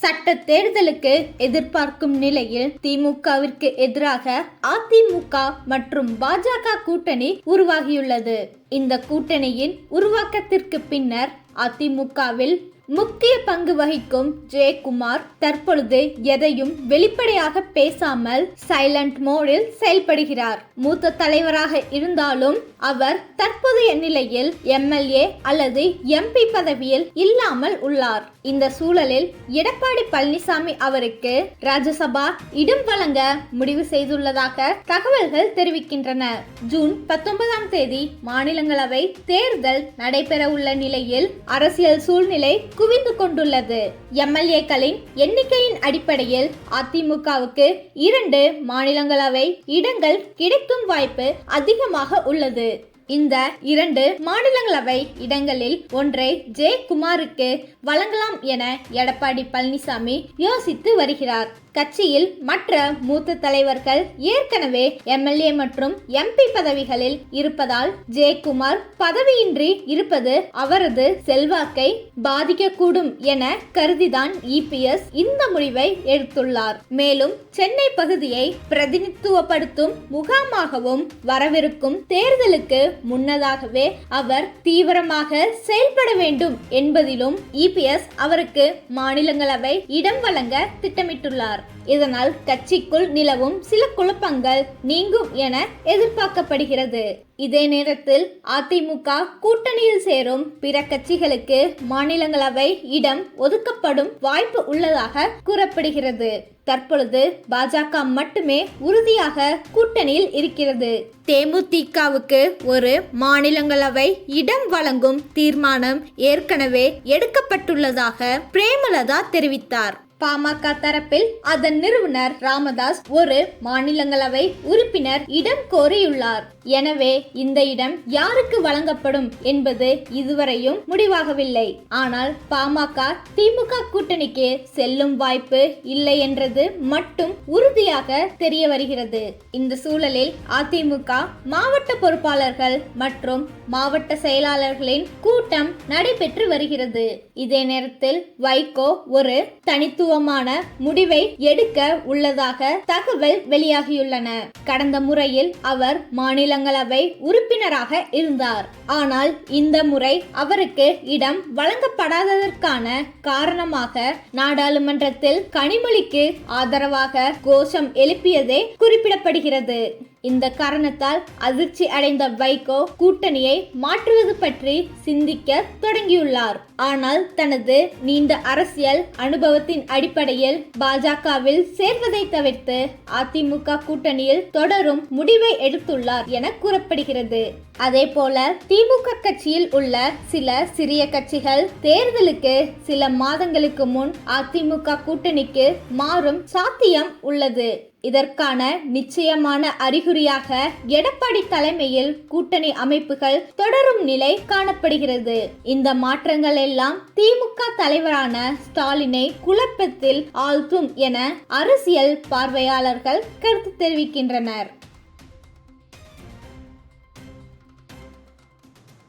சட்ட தேர்தலுக்கு எதிர்பார்க்கும் நிலையில் திமுகவிற்கு எதிராக அதிமுக மற்றும் பாஜக கூட்டணி உருவாகியுள்ளது. இந்த கூட்டணியின் உருவாக்கத்திற்கு பின்னர் அதிமுகவில் முக்கிய பங்கு வகிக்கும் ஜெயக்குமார் தற்பொழுது எதையும் வெளிப்படையாக பேசாமல் சைலண்ட் மோடில் செயல்படுகிறார். மூத்த தலைவராக இருந்தாலும் அவர் தற்போதைய நிலையில் எம்எல்ஏ அல்லது எம்பி பதவியில் இல்லாமல் உள்ளார். இந்த சூழலில் எடப்பாடி பழனிசாமி அவருக்கு ராஜ்யசபா இடம் வழங்க முடிவு செய்துள்ளதாக தகவல்கள் தெரிவிக்கின்றன. ஜூன் பத்தொன்பதாம் தேதி மாநிலங்களவை தேர்தல் நடைபெற உள்ள நிலையில் அரசியல் சூழ்நிலை குவிந்து கொண்டுள்ளது. எம்எல்ஏக்களின் எண்ணிக்கையின் அடிப்படையில் அதிமுகவுக்கு இரண்டு மாநிலங்களவை இடங்கள் கிடைக்கும் வாய்ப்பு அதிகமாக உள்ளது. இந்த இரண்டு மாநிலங்களவை இடங்களில் ஒன்றை ஜெயக்குமாருக்கு வழங்கலாம் என எடப்பாடி பழனிசாமி யோசித்து வருகிறார். கட்சியில் மற்ற மூத்த தலைவர்கள் ஏற்கனவே எம்எல்ஏ மற்றும் எம்பி பதவிகளில் இருப்பதால் ஜெயக்குமார் பதவியின்றி இருப்பது அவரது செல்வாக்கை பாதிக்கக்கூடும் என கருதிதான் இபிஎஸ் இந்த முடிவை எடுத்துள்ளார். மேலும் சென்னை பகுதியை பிரதிநிதித்துவப்படுத்தும் முகாமாகவும் வரவிருக்கும் தேர்தலுக்கு முன்னதாகவே அவர் தீவிரமாக செயல்பட வேண்டும் என்பதிலும் இபிஎஸ் அவருக்கு மாநிலங்களவை இடம் வழங்க திட்டமிட்டுள்ளார். இதனால் கட்சிக்குள் நிலவும் சில குழப்பங்கள் நீங்கும் என எதிர்பார்க்கப்படுகிறது. இதே நேரத்தில் அதிமுக கூட்டணியில் சேரும் பிற கட்சிகளுக்கு மாநிலங்களவை இடம் ஒதுக்கப்படும் வாய்ப்பு உள்ளதாக கூறப்படுகிறது. தற்பொழுது பாஜக மட்டுமே உறுதியாக கூட்டணியில் இருக்கிறது. தேமுதிகவுக்கு ஒரு மாநிலங்களவை இடம் வழங்கும் தீர்மானம் ஏற்கனவே எடுக்கப்பட்டுள்ளதாக பிரேமலதா தெரிவித்தார். பாமக தரப்பில் அதன் நிறுவனர் ராமதாஸ் ஒரு மாநிலங்களவை உறுப்பினர் இடம் கோரியுள்ளார். எனவே இந்த இடம் யாருக்கு வழங்கப்படும் என்பது இதுவரையும் முடிவாகவில்லை. ஆனால் பாமக திமுக கூட்டணிக்கு செல்லும் வாய்ப்பு இல்லை என்றது மட்டும் உறுதியாக தெரிய வருகிறது. இந்த சூழலில் அதிமுக மாவட்ட பொறுப்பாளர்கள் மற்றும் மாவட்ட செயலாளர்களின் கூட்டம் நடைபெற்று வருகிறது. இதே நேரத்தில் வைகோ ஒரு தனித்துவமான முடிவை எடுக்க உள்ளதாக தகவல் வெளியாகியுள்ளன. கடந்த முறையில் அவர் மாநிலங்களவை உறுப்பினராக இருந்தார். ஆனால் இந்த முறை அவருக்கு இடம் வழங்கப்படாததற்கான காரணமாக நாடாளுமன்றத்தில் கனிமொழிக்கு ஆதரவாக கோஷம் எழுப்பியதே குறிப்பிடப்படுகிறது. இந்த காரணத்தால் அதிர்ச்சி அடைந்த வைகோ கூட்டணியை மாற்றுவது பற்றி சிந்திக்க தொடங்கியுள்ளார். ஆனால் தனது நீண்ட அரசியல் அனுபவத்தின் அடிப்படையில் பாஜகவில் சேர்வதை தவிர்த்து அதிமுக கூட்டணியில் தொடரும் முடிவை எடுத்துள்ளார் என கூறப்படுகிறது. அதே போல திமுக கட்சியில் உள்ள சில சிறிய கட்சிகள் தேர்தலுக்கு சில மாதங்களுக்கு முன் அதிமுக கூட்டணிக்கு மாறும் சாத்தியம் உள்ளது. இதற்கான நிச்சயமான அறிகுறியாக எடப்பாடி தலைமையில் கூட்டணி அமைப்புகள் தொடரும் நிலை காணப்படுகிறது. இந்த மாற்றங்கள் எல்லாம் திமுக தலைவரான ஸ்டாலினை குழப்பத்தில் ஆழ்த்தும் என அரசியல் பார்வையாளர்கள் கருத்து தெரிவிக்கின்றனர்.